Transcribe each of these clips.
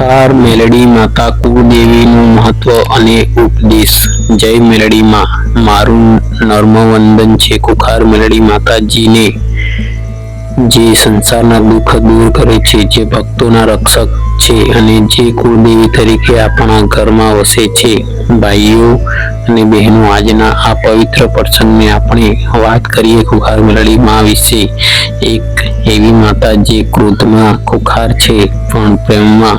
ખુખાર મેલડી માતા કુળદેવીનું મહત્વ અને ઉપદેશ. જય મેલડી માં મારું નર્મવંદન છે કુખાર મેલડી માતાજીને, જે સંસારના દુઃખ દૂર કરે છે, જે ભક્તોના રક્ષક છે અને જે કુળદેવી તરીકે આપણા ઘરમાં વસે છે. ભાઈઓ અને બહેનો, આજના આ પવિત્ર પ્રસંગને આપણે વાત કરીએ કુખાર મેલડી માં વિશે. એક એવી માતા જે ક્રોધમાં ખુખાર છે, પણ પ્રેમમાં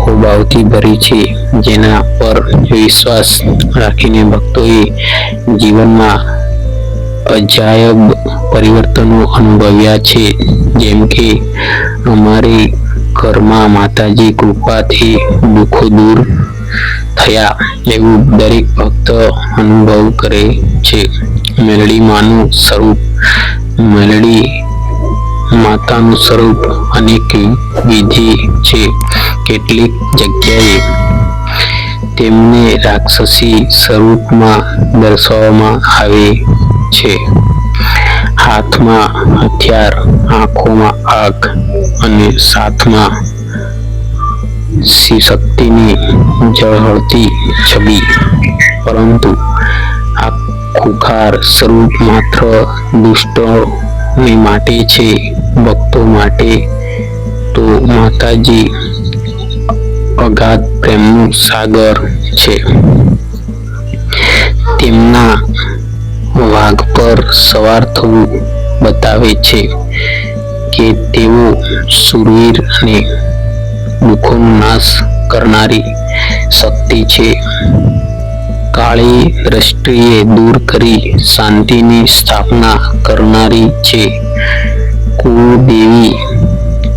અહોભાવથી ભરી છે, જેના પર વિશ્વાસ રાખીને ભક્તોએ જીવનમાં અજાયબ પરિવર્તનો અનુભવ્યા છે. જેમ કે, અમારે ઘરમાં માતાજી કૃપાથી દુઃખો દૂર થયા એવું દરેક ભક્ત અનુભવ કરે છે. મેલડી માનું સ્વરૂપ, મેલડી માતાનું સ્વરૂપ અનેક વિધિ છે. કેટલીક જગ્યાએ તેમને રાક્ષસી સ્વરૂપમાં દર્શાવવામાં આવે છે. હાથમાં હથિયાર, આંખોમાં આગ અને સાથમાં શક્તિની ઝળહળતી છબી. પરંતુ આ ખુખાર સ્વરૂપ માત્ર દુષ્ટોને માટે છે, ભક્તો માટે તો માતાજી અગાધ પ્રેમનું સાગર છે. તેમના વાઘ પર સવાર થવું બતાવે છે કે તેઓ સુરવીર અને દુઃખોનો નાશ કરનારી શક્તિ છે. કાળી દ્રષ્ટિએ દૂર કરી શાંતિની સ્થાપના કરનારી છે. કુળદેવી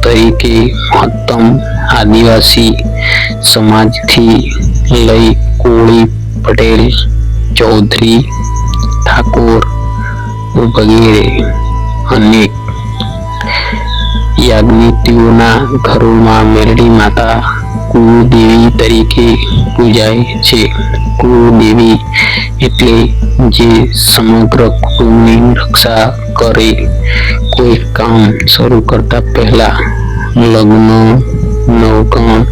તરીકે મહત્તમ આદિવાસી સમાજથી લઈ કોળી પટેલ, ચૌધરી, ઠાકોર વગેરે અનેક યાજ્ઞિકીઓના ઘરોમાં મેરડી માતા કુળદેવી તરીકે પૂજાય છે. કુળદેવી એટલે જે સમગ્ર કુટુંબની રક્ષા કરે, કોઈ કામ શરૂ કરતા પહેલા લગ્ન નવકણ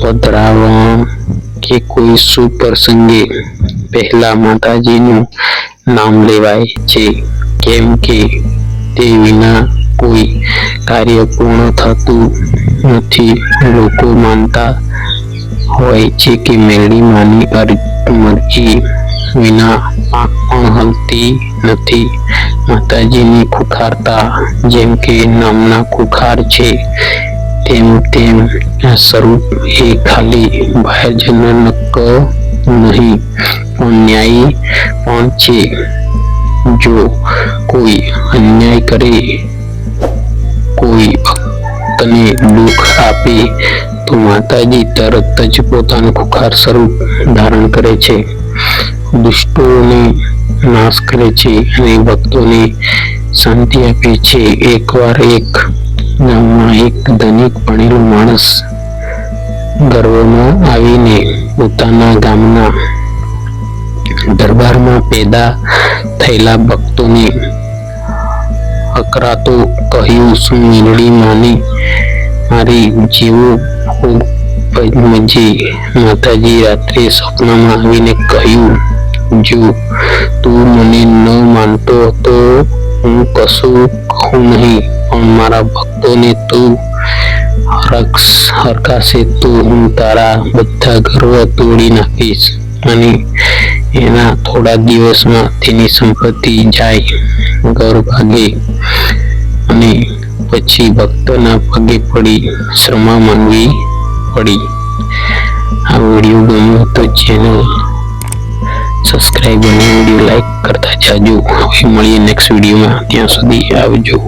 પધરાવણ કે કોઈ શુભ પ્રસંગે પહેલા માતાજીનું નામ લેવાય છે. કેમ કે તે વિના કોઈ કાર્ય પૂર્ણ થતું નથી. લોકો માનતા હોય છે કે મેળી માની મરજી વિના પાક પણ હલતી નથી. માતાજીની ખુખારતા જેમ કે નામના ખુખાર છે તેમ તેમ આ સ્વરૂપ એ ખાલી બાહ્યજનક નહીં પણ ન્યાયી પણ છે જો કોઈ અન્યાય કરે કોઈ ભક્તને દુઃખ આપે તો માતાજી તરત જ પોતાનું ખુખાર સ્વરૂપ ધારણ કરે છે દુષ્ટોને નાશ કરે છે અને ભક્તોને શાંતિ આપે છે એકવાર એક ગામમાં એક ધનિક ભણેલો માણસ ગર્વમાં આવીને પોતાના ગામના દરબારમાં પેદા થયેલા ભક્તોને અકરાતો કહ્યું, શું મેલડી માની? મારી જેવો મજે માતાજી રાત્રે સપનામાં આવીને કહ્યું, જો તું મને ન માનતો તો હું કશું કહું નહીં. મારા ભક્તોને તું, રક્ષ હરકાશે તો હું તારા બધા ગર્વ તોડી નાખીશ અને એના થોડા દિવસમાં તેની સંપત્તિ જાય ઘર ભાગે અને પછી ભક્તના પગે પડી શ્રમા માંગવી પડી. આ વીડિયો ગમ્યો તો ચેનલ સબસ્ક્રાઈબ અને વીડિયો લાઈક કરતા જાજો. હવે મળીએ નેક્સ્ટ વિડીયોમાં. ત્યાં સુધી આવજો.